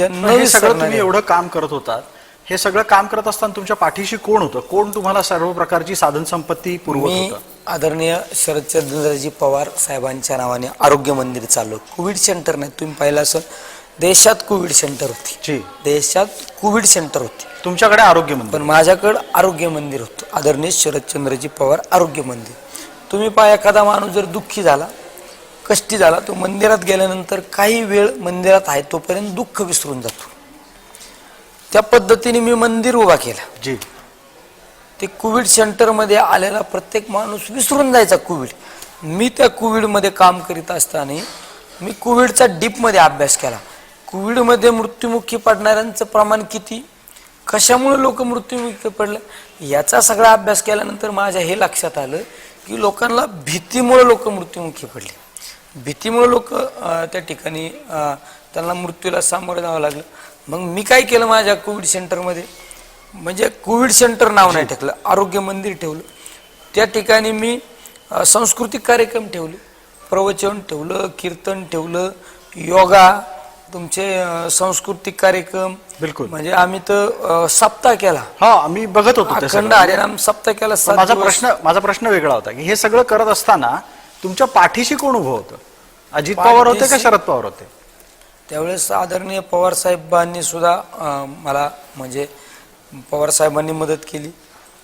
हे सगळं तुम्ही एवढं काम करत होतात. हे सगळं काम करत असताना तुमच्या पाठीशी कोण होतं? कोण तुम्हाला सर्व प्रकारची साधन संपत्ती पुरवत मी होतं? आदरणीय शरदचंद्रजी पवार साहेबांच्या नावाने आरोग्य मंदिर चालू कोविड सेंटर नाही. तुम्ही पाहिलं असं देशात कोविड सेंटर होती. जी. देशात कोविड सेंटर होती. तुमच्याकडे आरोग्य मंदिर. पण माझ्याकडं आरोग्य मंदिर होतं. आदरणीय शरदचंद्रजी पवार आरोग्य मंदिर. तुम्ही पहा एखादा माणूस जर दुःखी झाला कष्टी झाला तो मंदिरात गेल्यानंतर काही वेळ मंदिरात आहे तोपर्यंत दुःख विसरून जातो. त्या पद्धतीने मी मंदिर उभा केला. जी. ते कोविड सेंटरमध्ये आलेला प्रत्येक माणूस विसरून जायचा कोविड. मी त्या कोविडमध्ये काम करीत असताना मी कोविडचा डीपमध्ये अभ्यास केला. कोविडमध्ये मृत्युमुखी पडणाऱ्यांचं प्रमाण किती? कशामुळे लोक मृत्युमुखी पडले? याचा सगळा अभ्यास केल्यानंतर माझ्या हे लक्षात आलं की लोकांना भीतीमुळे लोक मृत्युमुखी पडले. भीतीमुळे लोक त्या ठिकाणी त्यांना मृत्यूला सामोरं जावं लागलं. मग मी काय केलं माझ्या कोविड सेंटरमध्ये? म्हणजे कोविड सेंटर नाव नाही ठेवलं आरोग्य मंदिर ठेवलं. त्या ठिकाणी मी सांस्कृतिक कार्यक्रम ठेवले. प्रवचन ठेवलं कीर्तन ठेवलं योगा तुमचे सांस्कृतिक कार्यक्रम. बिलकुल. म्हणजे आम्ही तर सप्ताह केला. हा आम्ही बघत होतो अखंड. हरिनाम सप्ताह केला माझा. प्रश्न माझा प्रश्न वेगळा होता की हे सगळं करत असताना तुमच्या पाठीशी कोण उभं होतं? अजित पवार होते का शरद पवार होते? त्यावेळेस आदरणीय पवार साहेबांनी सुद्धा अं, मला म्हणजे पवार साहेबांनी मदत केली.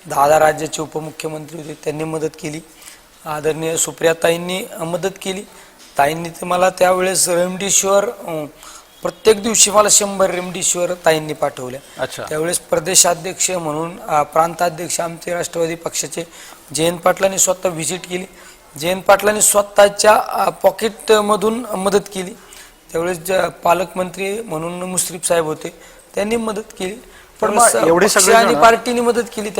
दादा राज्याचे उपमुख्यमंत्री होते त्यांनी मदत केली. आदरणीय सुप्रियाताईंनी अं, मदत केली. ताईंनी तर मला त्यावेळेस रेमडेसिवीर अं, प्रत्येक दिवशी मला शंभर रेमडेसिवीर ताईंनी पाठवल्या. अच्छा. त्यावेळेस प्रदेशाध्यक्ष म्हणून अ, प्रांताध्यक्ष आमचे राष्ट्रवादी पक्षाचे जयंत पाटलांनी स्वतः व्हिजिट केली. जयंत पाटलांनी स्वतःच्या पॉकेटमधून मदत केली. त्यावेळेस पालकमंत्री म्हणून मुश्रीफ साहेब होते त्यांनी मदत केली. पण एवढे आणि पार्टीने मदत केली.